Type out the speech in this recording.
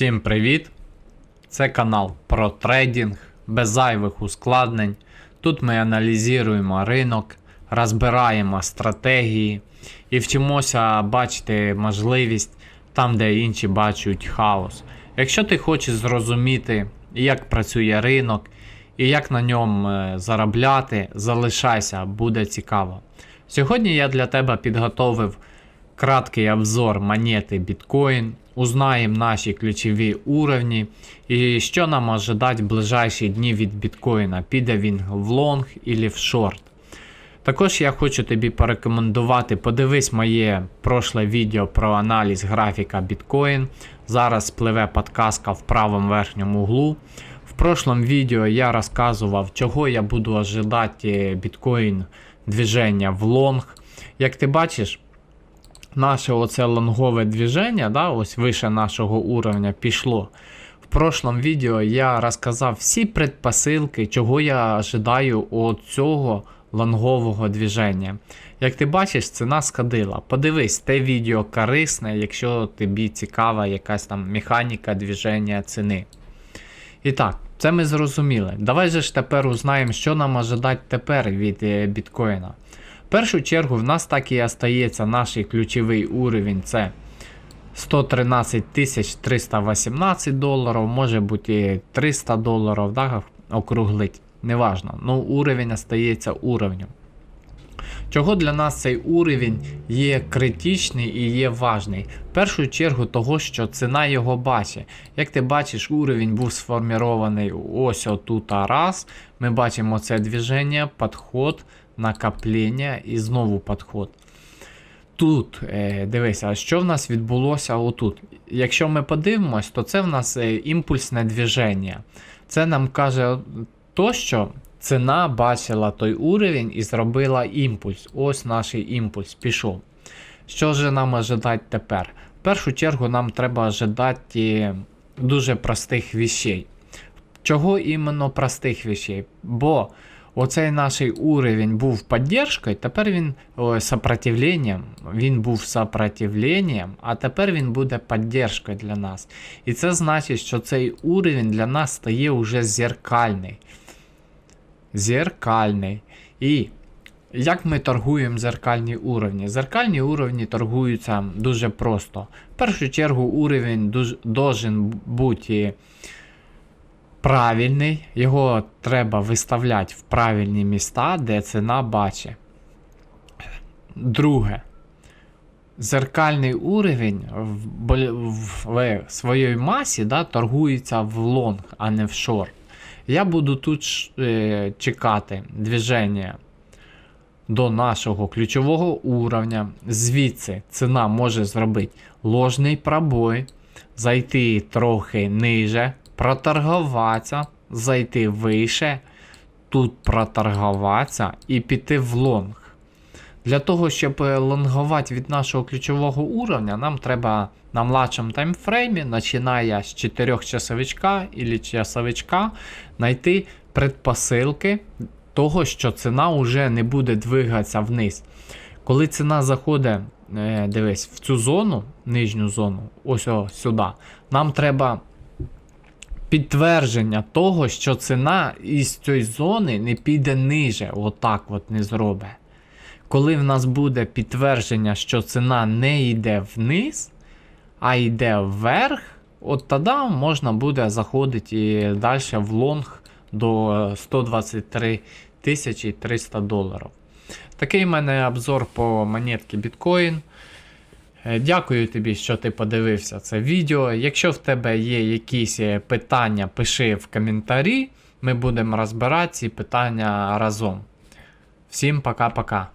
Всім привіт! Це канал про трейдинг без зайвих ускладнень. Тут ми аналізуємо ринок, розбираємо стратегії і вчимося бачити можливість там, де інші бачать хаос. Якщо ти хочеш зрозуміти, як працює ринок і як на ньому е, заробляти, залишайся, буде цікаво. Сьогодні я для тебе підготовив краткий обзор монети Bitcoin, узнаємо наші ключові уровні і що нам ожидать в ближайші дні від біткоїна. Піде він в лонг і в шорт. Також я хочу тобі порекомендувати, подивись моє прошле відео про аналіз графіка біткоін. Зараз спливе подказка в правому верхньому углу. В прошлом відео я розказував, чого я буду ожидати біткоін движення в лонг. Як ти бачиш, наше оце лонгове движення, да, ось вище нашого уровня пішло. В прошлом відео я розказав всі предпосилки, чого я ожидаю от цього лонгового движення. Як ти бачиш, ціна скадила. Подивись, те відео корисне, якщо тобі цікава якась там механіка движення ціни. І так, це ми зрозуміли. Давай же ж тепер узнаємо, що нам ожидати тепер від е, біткоїна. В першу чергу в нас так і остається наш ключовий уровень це 113 318 доларів, може бути 300 доларів, да, округлить, неважно. Ну, уровень остається уровнем. Чого для нас цей уровень є критичний і є важний? В першу чергу того, що ціна його бачить. Як ти бачиш, уровень був сформірований ось отут раз. Ми бачимо це движення, підход, накоплення і знову підход. Тут, е, дивися, що в нас відбулося отут? Якщо ми подивимось, то це в нас е, імпульсне движення. Це нам каже то, що ціна бачила той уровень і зробила імпульс. Ось наш імпульс пішов. Що ж нам ожидати тепер? В першу чергу нам треба ожидати дуже простих вещей. Чого іменно простих вещей? Бо оцей наш уровень був підтримкою, тепер він о, він був сопротивленням, а тепер він буде підтримкою для нас. І це значить, що цей уровень для нас стає вже зеркальний. Зеркальний. І як ми торгуємо зеркальні уровні? Зеркальні уровні торгуються дуже просто. В першу чергу уровень должен бути правильний, його треба виставляти в правильні міста, де ціна бачить. Друге. Зеркальний уровень в, в, в своїй масі да, торгується в лонг, а не в шорт. Я буду тут е, чекати движення до нашого ключового уровня. Звідси ціна може зробити ложний пробой, зайти трохи ниже, проторгуватися, зайти вище, тут проторгуватися і піти в лонг. Для того, щоб лонгувати від нашого ключового уровня, нам треба на младшому таймфреймі, починає з 4 часовичка або часовичка, знайти предпосилки того, що ціна вже не буде двигатися вниз. Коли ціна заходить, е, дивись, в цю зону, нижню зону, ось о, сюди, нам треба підтвердження того, що ціна із цієї зони не піде ниже, отак от не зробить. Коли в нас буде підтвердження, що ціна не йде вниз, а йде вверх, от тоді можна буде заходити і далі в лонг до 123 300 доларів. Такий в мене обзор по монетки Bitcoin. Е, Дякую тобі, що ти подивився це відео. Якщо в тебе є якісь питання, пиши в коментарі. Ми будемо розбирати ці питання разом. Всім пока-пока.